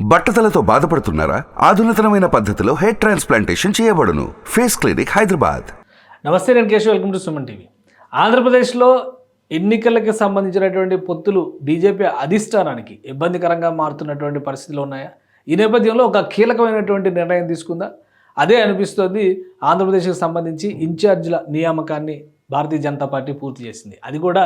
బట్టతలతో బాధపడుతున్నారా? ఆధునితనమైన పద్ధతిలో హెయిర్ ట్రాన్స్ప్లాంటేషన్ చేయబడును. Face clinic Hyderabad. నమస్తే నేను Keshav. Welcome to Suman TV. ఆంధ్రప్రదేశ్లో ఎన్నికలకు సంబంధించినటువంటి పొత్తులు బీజేపీ అధిష్టానానికి ఇబ్బందికరంగా మారుతున్నటువంటి పరిస్థితులు ఉన్నాయా? ఈ నేపథ్యంలో ఒక కీలకమైనటువంటి నిర్ణయం తీసుకుందా? అదే అనిపిస్తోంది ఆంధ్రప్రదేశ్కి సంబంధించి ఇన్ఛార్జీల నియామకాన్ని భారతీయ జనతా పార్టీ పూర్తి చేసింది. అది కూడా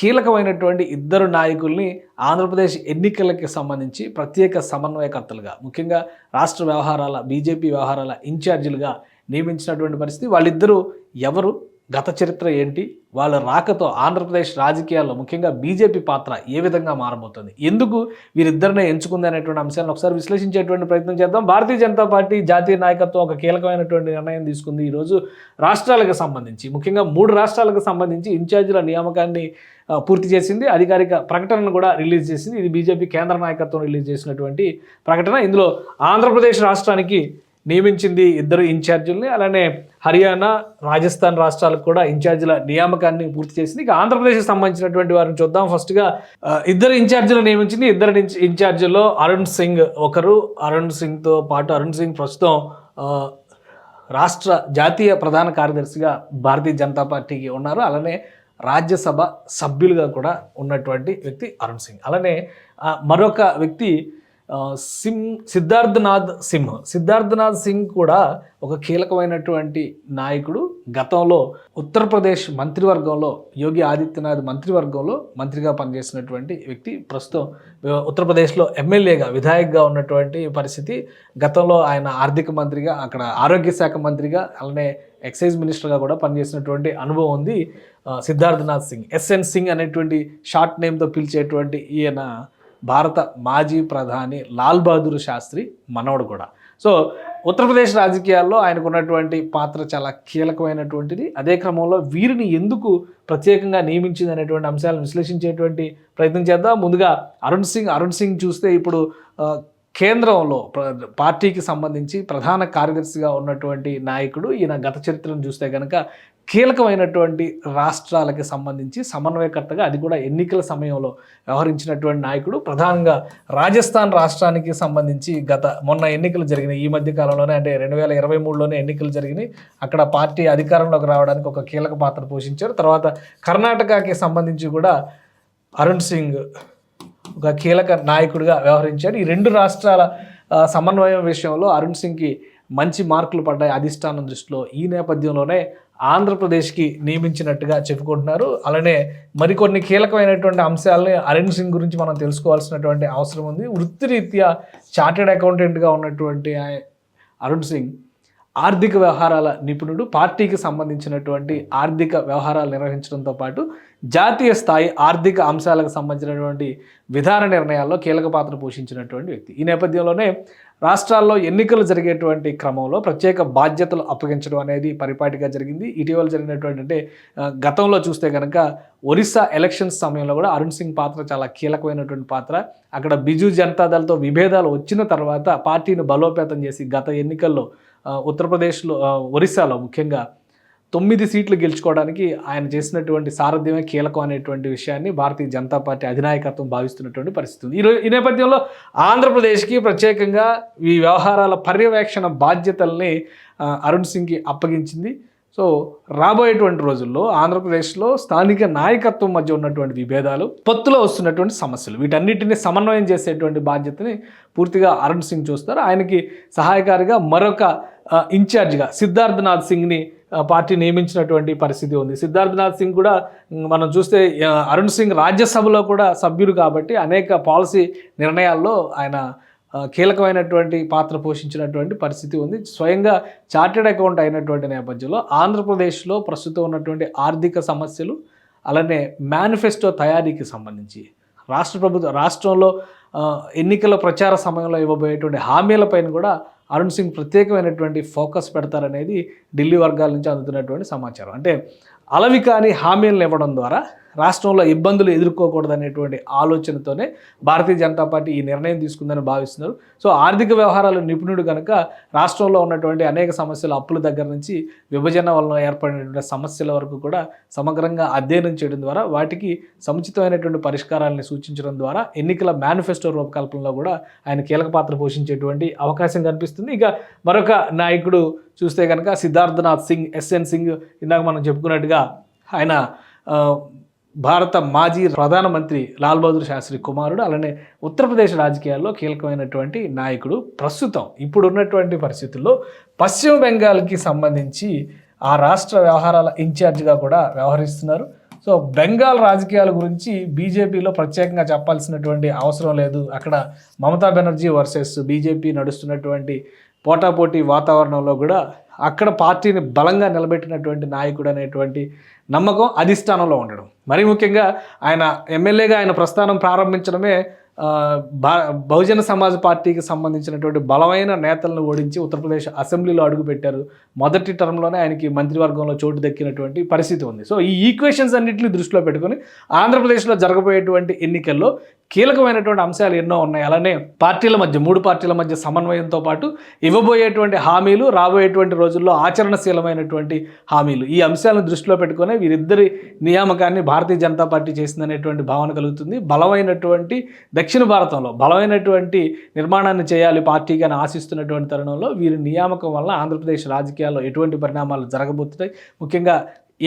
కీలకమైనటువంటి ఇద్దరు నాయకుల్ని ఆంధ్రప్రదేశ్ ఎన్నికలకి సంబంధించి ప్రత్యేక సమన్వయకర్తలుగా ముఖ్యంగా రాష్ట్ర వ్యవహారాల బీజేపీ వ్యవహారాల ఇన్ఛార్జీలుగా నియమించినటువంటి పరిస్థితి. వాళ్ళిద్దరూ ఎవరు? గత చరిత్ర ఏంటి? వాళ్ళ రాకతో ఆంధ్రప్రదేశ్ రాజకీయాల్లో ముఖ్యంగా బీజేపీ పాత్ర ఏ విధంగా మారబోతుంది? ఎందుకు వీరిద్దరినే ఎంచుకుంది అనేటువంటి అంశాలను ఒకసారి విశ్లేషించేటువంటి ప్రయత్నం చేద్దాం. భారతీయ జనతా పార్టీ జాతీయ నాయకత్వం ఒక కీలకమైనటువంటి నిర్ణయం తీసుకుంది ఈరోజు రాష్ట్రాలకు సంబంధించి. ముఖ్యంగా మూడు రాష్ట్రాలకు సంబంధించి ఇన్ఛార్జీల నియామకాన్ని పూర్తి చేసింది. అధికారిక ప్రకటనను కూడా రిలీజ్ చేసింది. ఇది బీజేపీ కేంద్ర నాయకత్వం రిలీజ్ చేసినటువంటి ప్రకటన. ఇందులో ఆంధ్రప్రదేశ్ రాష్ట్రానికి నియమించింది ఇద్దరు ఇన్ఛార్జీలని అలానే హర్యానా రాజస్థాన్ రాష్ట్రాలకు కూడా ఇన్ఛార్జీల నియామకాన్ని పూర్తి చేసింది. ఇక ఆంధ్రప్రదేశ్కి సంబంధించినటువంటి వారిని చూద్దాం. ఫస్ట్గా ఇద్దరు ఇన్ఛార్జీలు నియమించింది. ఇద్దరు ఇన్- ఇన్ఛార్జీల్లో అరుణ్ సింగ్ ఒకరు. అరుణ్ సింగ్తో పాటు అరుణ్ సింగ్ ప్రస్తుతం రాష్ట్ర జాతీయ ప్రధాన కార్యదర్శిగా భారతీయ జనతా పార్టీకి ఉన్నారు. అలానే రాజ్యసభ సభ్యులుగా కూడా ఉన్నటువంటి వ్యక్తి అరుణ్ సింగ్. అలానే మరొక వ్యక్తి సిం సిద్ధార్థనాథ్ సింహ్. సిద్ధార్థనాథ్ సింగ్ కూడా ఒక కీలకమైనటువంటి నాయకుడు. గతంలో ఉత్తరప్రదేశ్ మంత్రివర్గంలో యోగి ఆదిత్యనాథ్ మంత్రివర్గంలో మంత్రిగా పనిచేసినటువంటి వ్యక్తి. ప్రస్తుతం ఉత్తరప్రదేశ్లో ఎమ్మెల్యేగా విధాయక్గా ఉన్నటువంటి పరిస్థితి. గతంలో ఆయన ఆర్థిక మంత్రిగా అక్కడ ఆరోగ్య శాఖ మంత్రిగా అలానే ఎక్సైజ్ మినిస్టర్గా కూడా పనిచేసినటువంటి అనుభవం ఉంది సిద్ధార్థనాథ్ సింగ్. ఎస్ఎన్ సింగ్ అనేటువంటి షార్ట్ నేమ్తో పిలిచేటువంటి ఈయన భారత మాజీ ప్రధాని లాల్ బహదూర్ శాస్త్రి మనవడు కూడా. సో ఉత్తరప్రదేశ్ రాజకీయాల్లో ఆయనకు ఉన్నటువంటి పాత్ర చాలా కీలకమైనటువంటిది. అదే క్రమంలో వీరిని ఎందుకు ప్రత్యేకంగా నియమించింది అనేటువంటి అంశాలను విశ్లేషించేటువంటి ప్రయత్నం చేద్దాం. ముందుగా అరుణ్ సింగ్ అరుణ్ సింగ్ చూస్తే ఇప్పుడు కేంద్రంలో పార్టీకి సంబంధించి ప్రధాన కార్యదర్శిగా ఉన్నటువంటి నాయకుడు. ఈయన గత చరిత్రను చూస్తే కనుక కీలకమైనటువంటి రాష్ట్రాలకి సంబంధించి సమన్వయకర్తగా అది కూడా ఎన్నికల సమయంలో వ్యవహరించినటువంటి నాయకుడు. ప్రధానంగా రాజస్థాన్ రాష్ట్రానికి సంబంధించి గత మొన్న ఎన్నికలు జరిగినాయి. ఈ మధ్య కాలంలోనే అంటే రెండు వేల ఇరవై మూడులోనే ఎన్నికలు జరిగినాయి. అక్కడ పార్టీ అధికారంలోకి రావడానికి ఒక కీలక పాత్ర పోషించారు. తర్వాత కర్ణాటకకి సంబంధించి కూడా అరుణ్ సింగ్ ఒక కీలక నాయకుడిగా వ్యవహరించాడు ఈ రెండు రాష్ట్రాల సమన్వయం విషయంలో అరుణ్ సింగ్కి మంచి మార్కులు పడ్డాయి అధిష్టానం దృష్టిలో. ఈ నేపథ్యంలోనే ఆంధ్రప్రదేశ్కి నియమించినట్టుగా చెప్పుకుంటున్నారు. అలానే మరికొన్ని కీలకమైనటువంటి అంశాలని అరుణ్ సింగ్ గురించి మనం తెలుసుకోవాల్సినటువంటి అవసరం ఉంది. వృత్తిరీత్యా చార్టెడ్ అకౌంటెంట్గా ఉన్నటువంటి అరుణ్ సింగ్ ఆర్థిక వ్యవహారాల నిపుణుడు పార్టీకి సంబంధించినటువంటి ఆర్థిక వ్యవహారాలు నిర్వహించడంతో పాటు జాతీయ స్థాయి ఆర్థిక అంశాలకు సంబంధించినటువంటి విధాన నిర్ణయాల్లో కీలక పాత్ర పోషించినటువంటి వ్యక్తి. ఈ నేపథ్యంలోనే రాష్ట్రాల్లో ఎన్నికలు జరిగేటువంటి క్రమంలో ప్రత్యేక బాధ్యతలు అప్పగించడం అనేది పరిపాటిగా జరిగింది. ఇటీవల జరిగినటువంటి అంటే గతంలో చూస్తే కనుక ఒరిస్సా ఎలక్షన్స్ సమయంలో కూడా అరుణ్ సింగ్ పాత్ర చాలా కీలకమైనటువంటి పాత్ర. అక్కడ బిజు జనతాదళ్తో విభేదాలు వచ్చిన తర్వాత పార్టీని బలోపేతం చేసి గత ఎన్నికల్లో ఉత్తరప్రదేశ్లో ఒరిస్సాలో ముఖ్యంగా తొమ్మిది సీట్లు గెలుచుకోవడానికి ఆయన చేసినటువంటి సారథ్యమే కీలకం అనేటువంటి విషయాన్ని భారతీయ జనతా పార్టీ అధినాయకత్వం భావిస్తున్నటువంటి పరిస్థితి ఉంది. ఈరోజు ఈ నేపథ్యంలో ఆంధ్రప్రదేశ్కి ప్రత్యేకంగా ఈ వ్యవహారాల పర్యవేక్షణ బాధ్యతల్ని అరుణ్ సింగ్కి అప్పగించింది. సో రాబోయేటువంటి రోజుల్లో ఆంధ్రప్రదేశ్లో స్థానిక నాయకత్వం మధ్య ఉన్నటువంటి విభేదాలు పొత్తులో వస్తున్నటువంటి సమస్యలు వీటన్నిటిని సమన్వయం చేసేటువంటి బాధ్యతని పూర్తిగా అరుణ్ సింగ్ చూస్తారు. ఆయనకి సహాయకారిగా మరొక ఇన్ఛార్జ్గా సిద్ధార్థనాథ్ సింగ్ని పార్టీ నియమించినటువంటి పరిస్థితి ఉంది. సిద్ధార్థనాథ్ సింగ్ కూడా మనం చూస్తే అరుణ్ సింగ్ రాజ్యసభలో కూడా సభ్యుడు కాబట్టి అనేక పాలసీ నిర్ణయాల్లో ఆయన కీలకమైనటువంటి పాత్ర పోషించినటువంటి పరిస్థితి ఉంది. స్వయంగా చార్టెడ్ అకౌంట్ అయినటువంటి నేపథ్యంలో ఆంధ్రప్రదేశ్లో ప్రస్తుతం ఉన్నటువంటి ఆర్థిక సమస్యలు అలానే మేనిఫెస్టో తయారీకి సంబంధించి రాష్ట్ర ప్రభుత్వ రాష్ట్రంలో ఎన్నికల ప్రచార సమయంలో ఇవ్వబోయేటువంటి హామీలపైన కూడా అరుణ్ సింగ్ ప్రత్యేకమైనటువంటి ఫోకస్ పెడతారనేది ఢిల్లీ వర్గాల నుంచి అందుతున్నటువంటి సమాచారం. అంటే అలవి కాని హామీలను ఇవ్వడం ద్వారా రాష్ట్రంలో ఇబ్బందులు ఎదుర్కోకూడదు అనేటువంటి ఆలోచనతోనే భారతీయ జనతా పార్టీ ఈ నిర్ణయం తీసుకుందని భావిస్తున్నారు. సో ఆర్థిక వ్యవహారాల నిపుణుడు కనుక రాష్ట్రంలో ఉన్నటువంటి అనేక సమస్యలు అప్పుల దగ్గర నుంచి విభజన వలన ఏర్పడినటువంటి సమస్యల వరకు కూడా సమగ్రంగా అధ్యయనం చేయడం ద్వారా వాటికి సముచితమైనటువంటి పరిష్కారాలను సూచించడం ద్వారా ఎన్నికల మేనిఫెస్టో రూపకల్పనలో కూడా ఆయన కీలక పాత్ర పోషించేటువంటి అవకాశం కనిపిస్తుంది. ఇక మరొక నాయకుడు చూస్తే కనుక సిద్ధార్థనాథ్ సింగ్ ఎస్ఎన్ సింగ్ ఇందాక మనం చెప్పుకున్నట్టుగా ఆయన భారత మాజీ ప్రధానమంత్రి లాల్ బహదూర్ శాస్త్రి కుమారుడు అలానే ఉత్తరప్రదేశ్ రాజకీయాల్లో కీలకమైనటువంటి నాయకుడు. ప్రస్తుతం ఇప్పుడు ఉన్నటువంటి పరిస్థితుల్లో పశ్చిమ బెంగాల్కి సంబంధించి ఆ రాష్ట్ర వ్యవహారాల ఇన్ఛార్జిగా కూడా వ్యవహరిస్తున్నారు. సో బెంగాల్ రాజకీయాల గురించి బీజేపీలో ప్రత్యేకంగా చెప్పాల్సినటువంటి అవసరం లేదు. అక్కడ మమతా బెనర్జీ వర్సెస్ బీజేపీ నడుస్తున్నటువంటి పోటాపోటీ వాతావరణంలో కూడా అక్కడ పార్టీని బలంగా నిలబెట్టినటువంటి నాయకుడు అనేటువంటి నమ్మకం అధిష్టానంలో ఉండడం. మరీ ముఖ్యంగా ఆయన ఎమ్మెల్యేగా ఆయన ప్రస్థానం ప్రారంభించడమే బహుజన సమాజ్ పార్టీకి సంబంధించినటువంటి బలమైన నేతలను ఓడించి ఉత్తరప్రదేశ్ అసెంబ్లీలో అడుగుపెట్టారు. మొదటి టర్మ్లోనే ఆయనకి మంత్రివర్గంలో చోటు దక్కినటువంటి పరిస్థితి ఉంది. సో ఈ ఈక్వేషన్స్ అన్నింటినీ దృష్టిలో పెట్టుకొని ఆంధ్రప్రదేశ్లో జరగబోయేటువంటి ఎన్నికల్లో కీలకమైనటువంటి అంశాలు ఎన్నో ఉన్నాయి. అలానే పార్టీల మధ్య మూడు పార్టీల మధ్య సమన్వయంతో పాటు ఇవ్వబోయేటువంటి హామీలు రాబోయేటువంటి రోజుల్లో ఆచరణశీలమైనటువంటి హామీలు. ఈ అంశాలను దృష్టిలో పెట్టుకొని వీరిద్దరి నియామకాన్ని భారతీయ జనతా పార్టీ చేసిందనేటువంటి భావన కలుగుతుంది. బలమైనటువంటి దక్షిణ భారతంలో బలమైనటువంటి నిర్మాణాన్ని చేయాలి పార్టీకి అని ఆశిస్తున్నటువంటి తరుణంలో వీరి నియామకం వల్ల ఆంధ్రప్రదేశ్ రాజకీయాల్లో ఎటువంటి పరిణామాలు జరగబోతున్నాయి? ముఖ్యంగా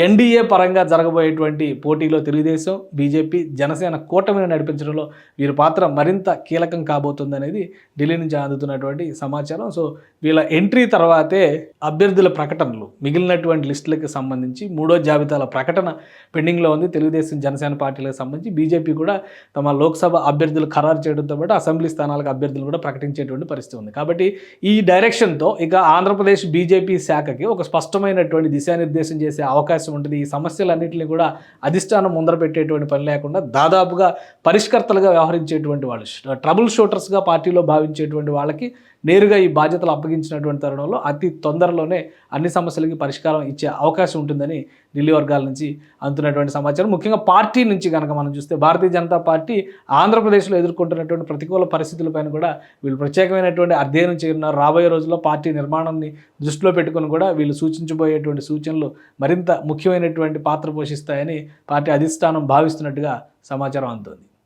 ఎన్డీఏ పరంగా జరగబోయేటువంటి పోటీలో తెలుగుదేశం బీజేపీ జనసేన కూటమిని నడిపించడంలో వీరి పాత్ర మరింత కీలకం కాబోతుందనేది ఢిల్లీ నుంచి అందుతున్నటువంటి సమాచారం. సో వీళ్ళ ఎంట్రీ తర్వాతే అభ్యర్థుల ప్రకటనలు. మిగిలినటువంటి లిస్టులకు సంబంధించి మూడో జాబితాల ప్రకటన పెండింగ్లో ఉంది. తెలుగుదేశం జనసేన పార్టీలకు సంబంధించి బీజేపీ కూడా తమ లోక్సభ అభ్యర్థులు ఖరారు చేయడంతో పాటు అసెంబ్లీ స్థానాలకు అభ్యర్థులు కూడా ప్రకటించేటువంటి పరిస్థితి ఉంది. కాబట్టి ఈ డైరెక్షన్తో ఇక ఆంధ్రప్రదేశ్ బీజేపీ శాఖకి ఒక స్పష్టమైనటువంటి దిశానిర్దేశం చేసే అవకాశం ఉంటుంది. ఈ సమస్యలన్నింటినీ కూడా అధిష్టానం ముందర పెట్టేటువంటి పని లేకుండా దాదాపుగా పరిష్కర్తలుగా వ్యవహరించేటువంటి వాళ్ళు ట్రబుల్ షూటర్స్గా పార్టీలో భావించేటువంటి వాళ్ళకి నేరుగా ఈ బాధ్యతలు అప్పగించినటువంటి తరుణంలో అతి తొందరలోనే అన్ని సమస్యలకి పరిష్కారం ఇచ్చే అవకాశం ఉంటుందని ఢిల్లీ వర్గాల నుంచి అందుతున్నటువంటి సమాచారం. ముఖ్యంగా పార్టీ నుంచి కనుక మనం చూస్తే భారతీయ జనతా పార్టీ ఆంధ్రప్రదేశ్లో ఎదుర్కొంటున్నటువంటి ప్రతికూల పరిస్థితులపైన కూడా వీళ్ళు ప్రత్యేకమైనటువంటి అధ్యయనం చేయనున్నారు. రాబోయే రోజుల్లో పార్టీ నిర్మాణాన్ని దృష్టిలో పెట్టుకొని కూడా వీళ్ళు సూచించబోయేటువంటి సూచనలు మరింత ముఖ్యమైనటువంటి పాత్ర పోషిస్తాయని పార్టీ అధిష్టానం భావిస్తున్నట్టుగా సమాచారం అందుతుంది.